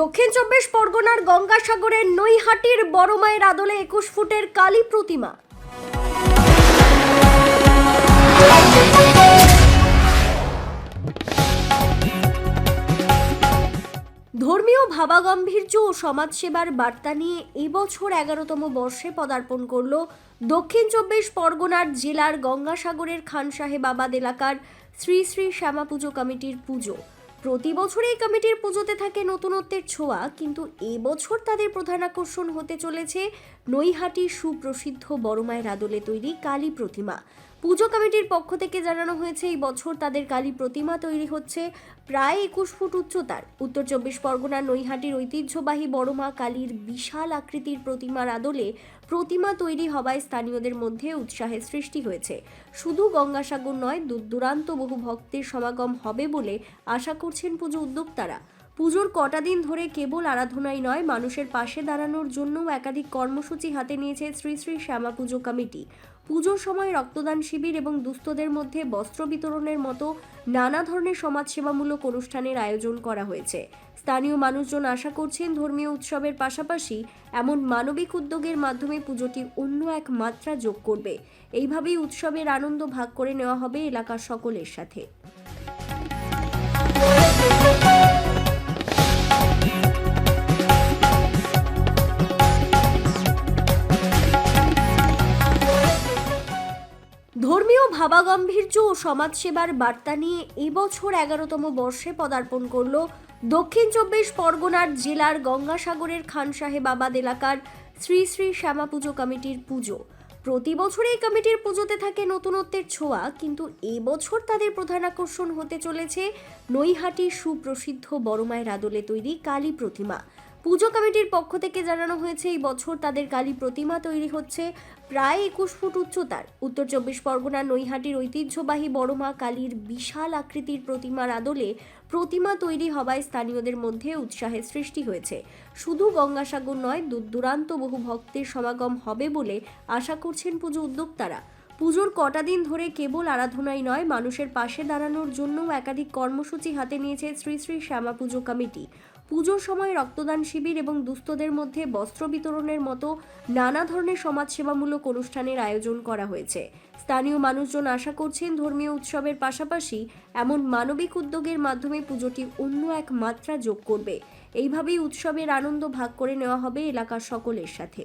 দক্ষিণ চব্বিশ পরগনার গঙ্গাসাগরের নৈহাটির বড় মায়ের আদলে একুশ ফুটের কালী প্রতিমা। ধর্মীয় ভাবাগম্ভীর্য ও সমাজসেবার বার্তা নিয়ে এবছর এগারোতম বর্ষে পদার্পণ করল দক্ষিণ চব্বিশ পরগনার জেলার গঙ্গাসাগরের খান সাহেব আবাদ এলাকার শ্রী শ্রী শ্যামা পুজো কমিটির পুজো। প্রতি বছর এই কমিটির পুজোতে থাকে নতুনত্বের ছোঁয়া, কিন্তু এবছর তাদের প্রধান আকর্ষণ হতে চলেছে নৈহাটি সুপ্রসিদ্ধ বড়মায়ের আদলে তৈরি কালী প্রতিমা। পুজো কমিটির পক্ষ থেকে জানানো হয়েছে, এই বছর তাদের কালী প্রতিমা তৈরি হচ্ছে প্রায় একুশ ফুট উচ্চতার। উত্তর চব্বিশ পরগনার নৈহাটির ঐতিহ্যবাহী বড়মা কালীর বিশাল আকৃতির প্রতিমার আদলে প্রতিমা তৈরি হওয়ায় স্থানীয়দের মধ্যে উৎসাহের সৃষ্টি হয়েছে। শুধু গঙ্গাসাগর নয়, দূর দূরান্ত বহু ভক্তের সমাগম হবে বলে আশা করছেন পুজো উদ্যোক্তারা। পুজোর কটা দিন ধরে কেবল আরাধনাই নয়, মানুষের পাশে দাঁড়ানোর জন্যও একাধিক কর্মসূচি হাতে নিয়েছে শ্রী শ্রী শ্যামা পুজো কমিটি। পুজোর সময় রক্তদান শিবির এবং দুস্থদের মধ্যে বস্ত্র বিতরণের মতো নানা ধরনের সমাজসেবামূলক অনুষ্ঠানের আয়োজন করা হয়েছে। স্থানীয় মানুষজন আশা করছেন ধর্মীয় উৎসবের পাশাপাশি এমন মানবিক উদ্যোগের মাধ্যমে পুজোটি অন্য এক মাত্রা যোগ করবে। এইভাবেই উৎসবের আনন্দ ভাগ করে নেওয়া হবে এলাকার সকলের সাথে। ধর্মীয় ভাবাগম্ভীর্য ও সমাজসেবার বার্তা নিয়ে এবছর এগারোতম বর্ষে পদার্পণ করল দক্ষিণ চব্বিশ পরগনার জেলার গঙ্গাসাগরের খান সাহেব আবাদ এলাকার শ্রী শ্রী শ্যামা পুজো কমিটির পুজো। প্রতি বছর এই কমিটির পুজোতে থাকে নতুনত্বের ছোঁয়া, কিন্তু এবছর তাদের প্রধান আকর্ষণ হতে চলেছে নৈহাটি সুপ্রসিদ্ধ বড়মায়ের আদলে তৈরি কালী প্রতিমা। পুজো কমিটির পক্ষ থেকে জানানো হয়েছে, এই বছর তাদের কালী প্রতিমা তৈরি হচ্ছে প্রায় একুশ ফুট উচ্চতার। উত্তর চব্বিশ পরগনার নৈহাটির ঐতিহ্যবাহী বড়মা কালীর বিশাল আকৃতির প্রতিমার আদলে প্রতিমা তৈরি হওয়ায় স্থানীয়দের মধ্যে উৎসাহের সৃষ্টি হয়েছে। শুধু গঙ্গাসাগর নয় দূর দূরান্ত বহু ভক্তের সমাগম হবে বলে আশা করছেন পুজো উদ্যোক্তারা। পুজোর কটা দিন ধরে কেবল আরাধনাই নয়, মানুষের পাশে দাঁড়ানোর জন্যও একাধিক কর্মসূচি হাতে নিয়েছে শ্রী শ্রী শ্যামা পুজো কমিটি। পুজোর সময় রক্তদান শিবির এবং দুস্থদের মধ্যে বস্ত্র বিতরণের মতো নানা ধরনের সমাজসেবামূলক অনুষ্ঠানের আয়োজন করা হয়েছে। স্থানীয় মানুষজন আশা করছেন ধর্মীয় উৎসবের পাশাপাশি এমন মানবিক উদ্যোগের মাধ্যমে পুজোটি অন্য এক মাত্রা যোগ করবে। এইভাবেই উৎসবের আনন্দ ভাগ করে নেওয়া হবে এলাকার সকলের সাথে।